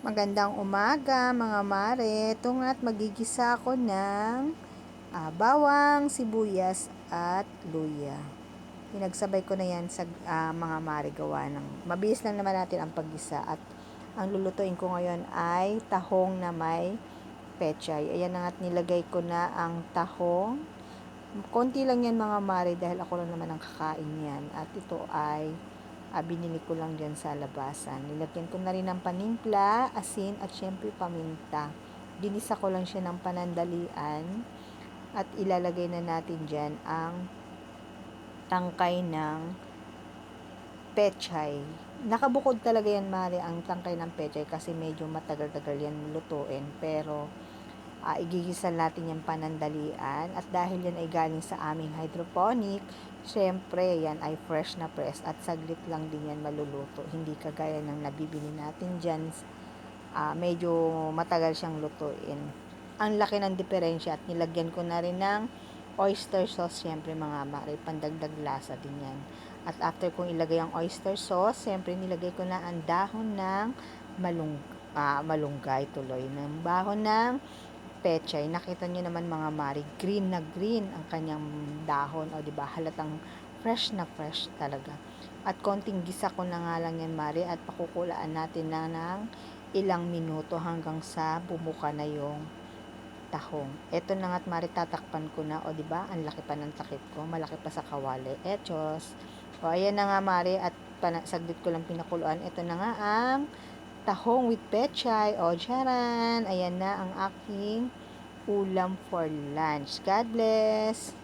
Magandang umaga mga mare. Ito nga at magigisa ako ng ah, bawang, sibuyas at luya. Pinagsabay ko na yan sa ah, mga mare gawa ng mabilis lang naman natin ang paggisa at ang lulutuin ko ngayon ay tahong na may pechay. Ayan na nga at nilagay ko na ang tahong. Konti lang yan mga mare dahil ako lang naman ang kakain yan. At ito ay ah, binili ko lang dyan sa labasan. Nilagyan ko na rin ng panimpla, asin, at syempre paminta. Ginisa ko lang siya ng panandalian at ilalagay na natin dyan ang tangkay ng pechay. Nakabukod talaga yan, Mari, ang tangkay ng pechay kasi medyo matagal-tagal yan lutuin. Pero, uh, igigisa natin yung panandalian at dahil yan ay galing sa aming hydroponic, syempre yan ay fresh na fresh at saglit lang din yan maluluto. Hindi kagaya ng nabibili natin dyan, uh, medyo matagal siyang lutuin. Ang laki ng diferensya at nilagyan ko na rin ng oyster sauce, syempre mga mare, pandagdag lasa din yan. At after kong ilagay ang oyster sauce, syempre nilagay ko na ang dahon ng malung, uh, malunggay tuloy, ng bahon ng pechay. Nakita niyo naman mga mari, green na green ang kanyang dahon. O, di ba Halatang fresh na fresh talaga. At konting gisa ko na nga lang yan, mari. At pakukulaan natin na ng ilang minuto hanggang sa bumuka na yung tahong. Ito na nga't mari tatakpan ko na. O, di ba Ang laki pa ng takip ko. Malaki pa sa kawali. Etos. O, ayan na nga, mari. At saglit ko lang pinakuluan. Ito na nga ang tahong with pechay. O, charan! Ayan na ang aking ulam for lunch. God bless!